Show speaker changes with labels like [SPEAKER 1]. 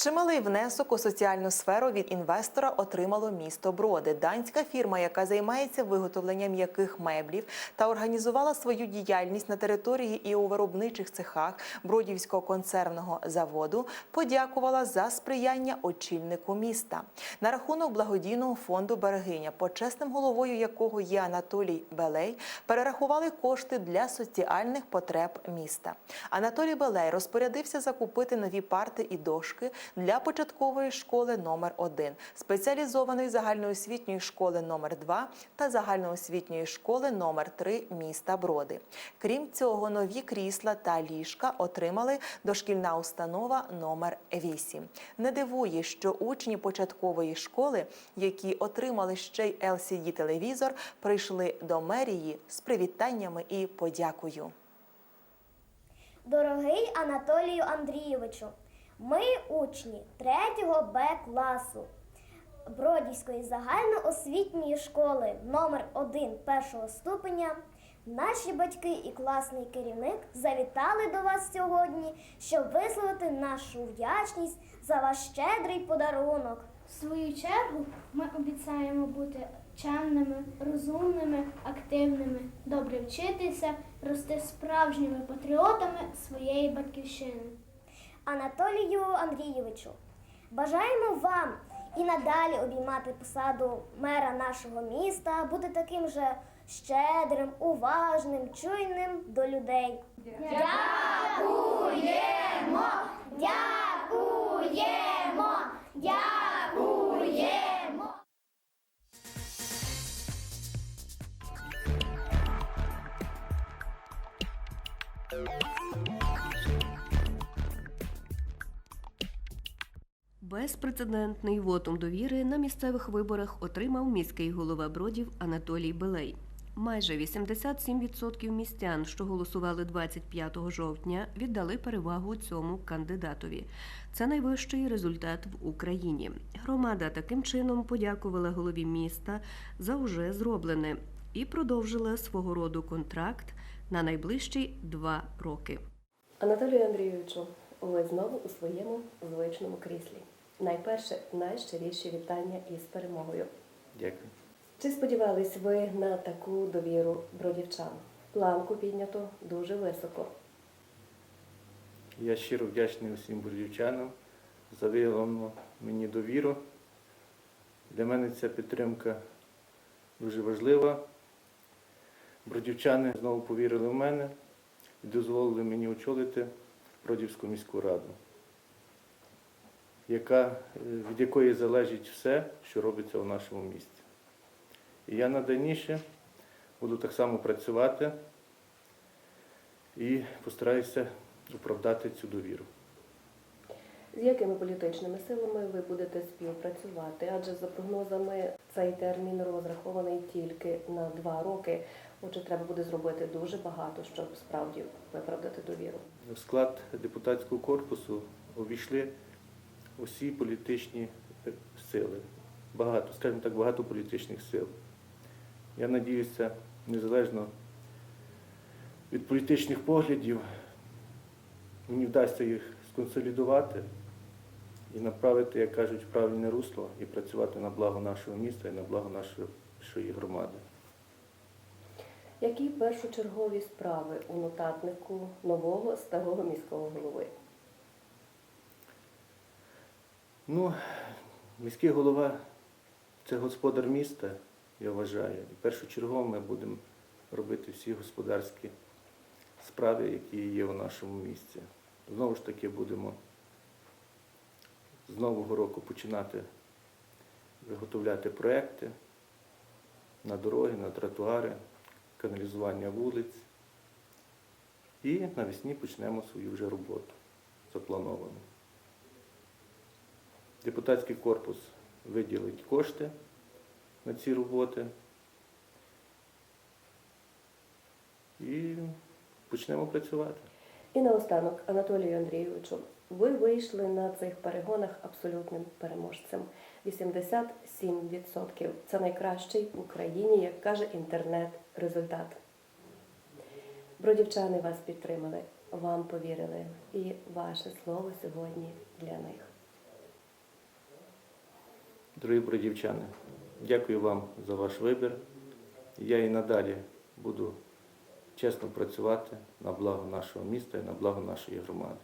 [SPEAKER 1] Чималий внесок у соціальну сферу від інвестора отримало місто Броди. Данська фірма, яка займається виготовленням м'яких меблів та організувала свою діяльність на території і у виробничих цехах Бродівського консервного заводу, подякувала за сприяння очільнику міста. На рахунок благодійного фонду Берегиня, почесним головою якого є Анатолій Белей, перерахували кошти для соціальних потреб міста. Анатолій Белей розпорядився закупити нові парти і дошки для початкової школи номер 1 спеціалізованої загальноосвітньої школи номер 2 та загальноосвітньої школи номер 3 міста Броди. Крім цього, нові крісла та ліжка отримали дошкільна установа номер 8. Не дивує, що учні початкової школи, які отримали ще й LCD телевізор, прийшли до мерії з привітаннями і подякою.
[SPEAKER 2] Дорогий Анатолію Андрійовичу, ми учні 3 Б класу Бродівської загальноосвітньої школи номер 1 першого ступеня. Наші батьки і класний керівник завітали до вас сьогодні, щоб висловити нашу вдячність за ваш щедрий подарунок.
[SPEAKER 3] В свою чергу ми обіцяємо бути чемними, розумними, активними, добре вчитися, рости справжніми патріотами своєї батьківщини.
[SPEAKER 2] Анатолію Андрійовичу, бажаємо вам і надалі обіймати посаду мера нашого міста, бути таким же щедрим, уважним, чуйним до людей. Дякуємо! Дякуємо! Дякуємо!
[SPEAKER 4] Безпрецедентний вотум довіри на місцевих виборах отримав міський голова Бродів Анатолій Белей. Майже 87% містян, що голосували 25 жовтня, віддали перевагу цьому кандидатові. Це найвищий результат в Україні. Громада таким чином подякувала голові міста за уже зроблене і продовжила свого роду контракт на найближчі два роки.
[SPEAKER 5] Анатолію Андрійовичу, ви знову у своєму звичному кріслі. Найперше, найщиріші вітання із перемогою.
[SPEAKER 6] Дякую.
[SPEAKER 5] Чи сподівались ви на таку довіру бродівчан? Планку піднято дуже високо.
[SPEAKER 6] Я щиро вдячний усім бордівчанам за виявлену мені довіру. Для мене ця підтримка дуже важлива. Бродівчани знову повірили в мене і дозволили мені очолити Бродівську міську раду, яка, е, від якої залежить все, що робиться в нашому місті. І я надальніше буду так само працювати і постараюся оправдати цю довіру.
[SPEAKER 5] З якими політичними силами ви будете співпрацювати? Адже за прогнозами цей термін розрахований тільки на два роки. Отже, треба буде зробити дуже багато, щоб справді виправдати довіру.
[SPEAKER 6] В склад депутатського корпусу увійшли усі політичні е, сили. Багато, скажімо так, багато політичних сил. Я надіюся, незалежно від політичних поглядів, мені вдасться їх сконсолідувати і направити, як кажуть, в правильне русло і працювати на благо нашого міста і на благо нашої громади.
[SPEAKER 5] Які першочергові справи у нотатнику нового старого міського голови?
[SPEAKER 6] Ну, міський голова це господар міста, я вважаю. І першочергово ми будемо робити всі господарські справи, які є у нашому місті. Знову ж таки, будемо з нового року починати виготовляти проекти на дороги, на тротуари, каналізування вулиць. І навесні почнемо свою вже роботу заплановану. Депутатський корпус виділить кошти на ці роботи. І почнемо працювати.
[SPEAKER 5] І наостанок, Анатолію Андрійовичу, ви вийшли на цих перегонах абсолютним переможцем. 87%. Це найкращий в Україні, як каже інтернет, результат. Бродівчани вас підтримали, вам повірили, і ваше слово сьогодні для них.
[SPEAKER 6] Дорогі бродівчани, дякую вам за ваш вибір. Я і надалі буду чесно працювати на благо нашого міста і на благо нашої громади.